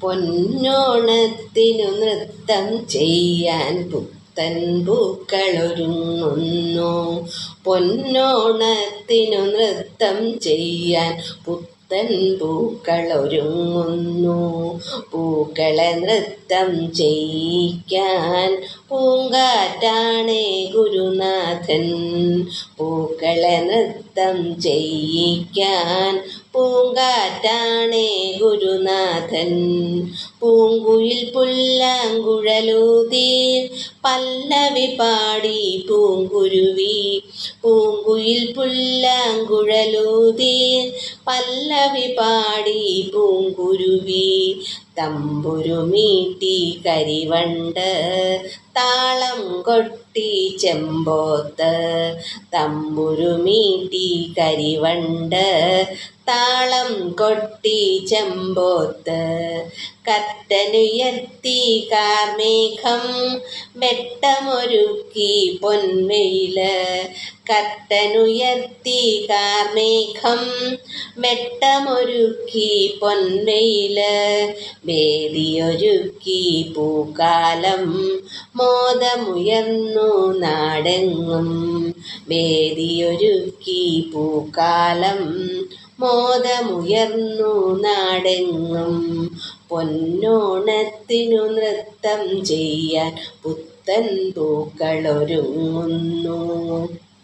പൊന്നോണത്തിനു നൃത്തം ചെയ്യാൻ പുത്തൻ പൂക്കളൊരുങ്ങുന്നു. പൊന്നോണത്തിനു നൃത്തം ചെയ്യാൻ പുത്തൻ പൂക്കളൊരുങ്ങുന്നു. പൂക്കളെ നൃത്തം ചെയ്യിക്കാൻ പൂങ്കാറ്റാണേ ഗുരുനാഥൻ. പൂക്കളെ നൃത്തം ചെയ്യിക്കാൻ പൂങ്കാറ്റാണേ ഗുരുനാഥൻ. പൂങ്കുയിൽ പുല്ലാങ്കുഴലൂതി പല്ലവി പാടി പൂങ്കുരുവി. പൂങ്കുയിൽ പുല്ലാങ്കുഴലൂതി പല്ലവി പാടി പൂങ്കുരുവി. തമ്പുരുമീട്ടി കരിവണ്ട് താളം കൊട്ടി ചെമ്പോത്ത്. തമ്പുരുമീട്ടി കരിവണ്ട് താളം കൊട്ടി ചെമ്പോത്ത്. കത്തനുയർത്തി കാർമേഘം വെട്ടമൊരുക്കി പൊൻവെയിൽ. കത്തനുയർത്തി കാർമേഘം വെട്ടമൊരുക്കി പൊൻവെയിൽ. വേദിയൊരുക്കി പൂക്കാലം മോദമുയർന്നു നാടെങ്ങും. വേദിയൊരുക്കി പൂക്കാലം മോദമുയർന്നു നാടെങ്ങും. പൊന്നോണത്തിനു നൃത്തം ചെയ്യാൻ പുത്തൻ പൂക്കളൊരുങ്ങുന്നു.